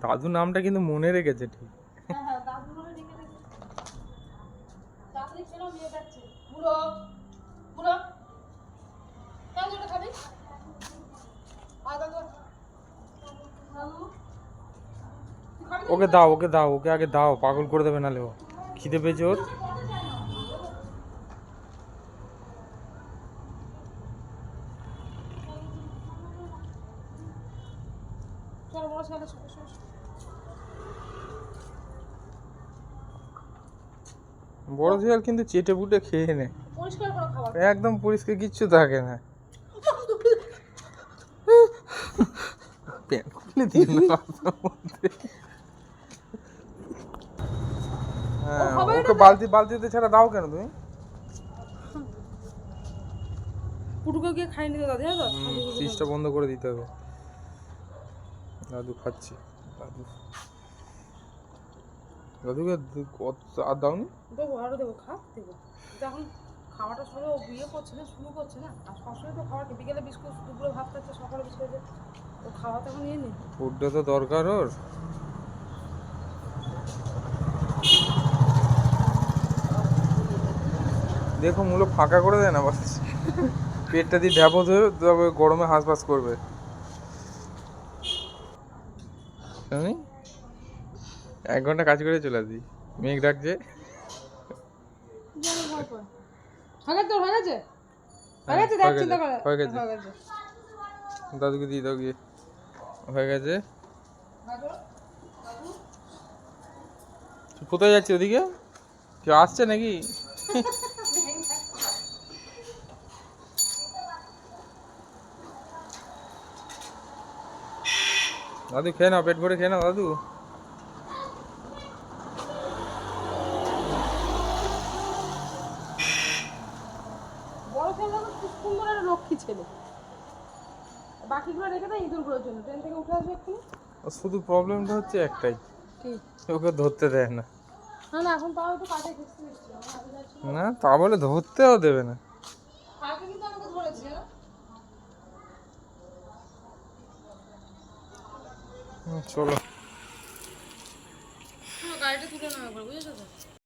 দাদু নামটা কিন্তু মনে রেখেছে ঠিক হ্যাঁ হ্যাঁ? ওকে দাও ওকে দাও ওকে আগে দাও পাগল করে দেবে নালে ও খিদে পেয়েছে ওর বড় ছেলে চলো চলো বড় শিয়াল কিন্তু চেটে পুটে খেয়ে নেয় পরিষ্কার করো খাবার একদম পরিষ্কার কিচ্ছু থাকে না। প্যান খুলে। হ্যাঁ, ওকে বালতি বালতিতে ছাড়া দাও কেন তুমি? পুটুকে গিয়ে খাই নিতে দাদু বন্ধ করে দিতে হবে। দাদু খাচ্ছি। দাদু। দাদুকে কত- আর দাওনি? দেবো আরও দেবো খা দেবো। যখন খাওয়াটা সবাই ও বিয়ে করছে না শুরু করছে না আর সবসময় তো বিকেলে বিস্কুট দুপুরে ভাত খাচ্ছে সকালে বিস্কুট ও খাওয়া তো এখন নেই। ফুডটা তো দরকার ওর। দেখো মূলো ফাঁকা করে দেয় না বাস। পেটটা দিয়ে ঢ্যাপো ধরে তবে গরমে হাঁসফাঁস করবে। শুনি এক ঘণ্টা কাজ করে চলে আসি মেঘ ডাকছে। দাদুকে দিয়ে দাও গিয়ে হয়ে গেছে। কোথায় যাচ্ছে ওদিকে? কেউ আসছে নাকি? দাদু খেয়ে নাও পেট ভরে খেয়ে নাও দাদু। বড় ছেলে তো খুব সুন্দর একটা লক্ষ্মী ছেলে। বাকিগুলো রেখে দেয় ইঁদুরগুলোর জন্য। ট্রেন থেকে উঠে আসবে এক্ষুনি। শুধু প্রবলেমটা হচ্ছে একটাই। ওকে ধরতে দেয় না। না এখন তাও একটু কাটে তা বলে ধরতেও দেবে না। কিন্তু আমাকে ধরেছে চলো। গাড়িটা তুলে নেওয়া বুঝেছ তো?